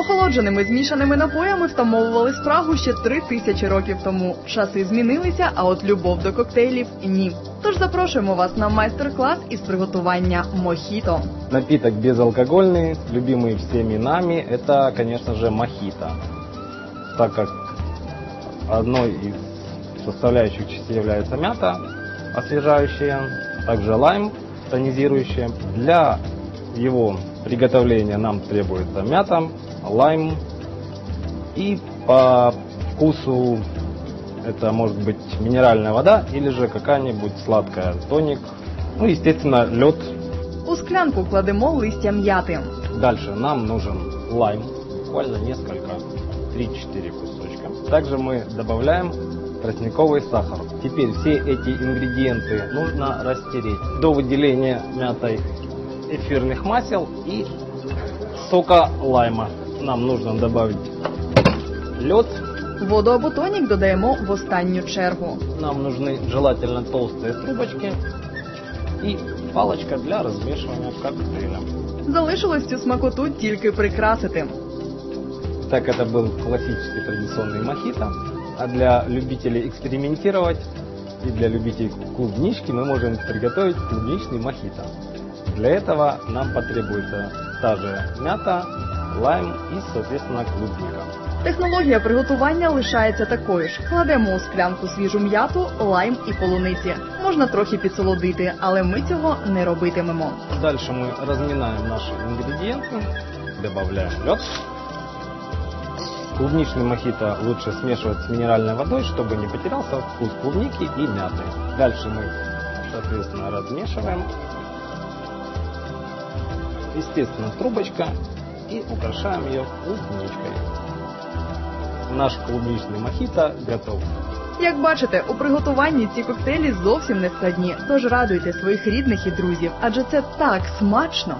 Охолодженими змішаними напоями втамовували спрагу ще три тисячі років тому. Часи змінилися, а от любов до коктейлів ні. Тож запрошуємо вас на майстер-клас із приготування мохіто. Напиток безалкогольный, любимый всеми нами, это, конечно же, мохито. Так как одной из составляющих частей является мята, освежающая, также лайм, тонизирующая. Для его приготовления нам требуется мята, лайм и по вкусу это может быть минеральная вода или же какая-нибудь сладкая тоник. Ну, естественно, лед У склянку кладемо листя м'яти. Дальше нам нужен лайм, буквально несколько, 3-4 кусочка. Также мы добавляем тростниковый сахар. Теперь все эти ингредиенты нужно растереть до выделения мятой эфирных масел и сока лайма Нам нужно добавить лед. Воду або тонік додаємо в останню чергу. Нам нужны желательно толстые трубочки и палочка для размешивания коктейля. Залишилось цю смакоту тільки прикрасити. Так это был классический традиционный мохито. А для любителей экспериментировать и для любителей клубнички мы можем приготовить клубничный мохито. Для этого нам потребуется та же мята, лайм и, соответственно, клубника. Технологія приготування лишається такою ж. Кладемо у склянку свіжу м'яту, лайм і полуниці. Можна трохи підсолодити, але ми цього не робитимемо. Дальше мы разминаем наши ингредиенты, добавляем лед. Клубничный мохито лучше смешивать с минеральной водой, чтобы не потерялся вкус клубники и мяты. Дальше мы, соответственно, размешиваем. Естественно, трубочка и украшаем ее клубничкой. Наш клубничный мохито готов. Як бачите, у приготуванні ці коктейлі зовсім не складні. Тож радуйте своїх рідних і друзів, адже це так смачно.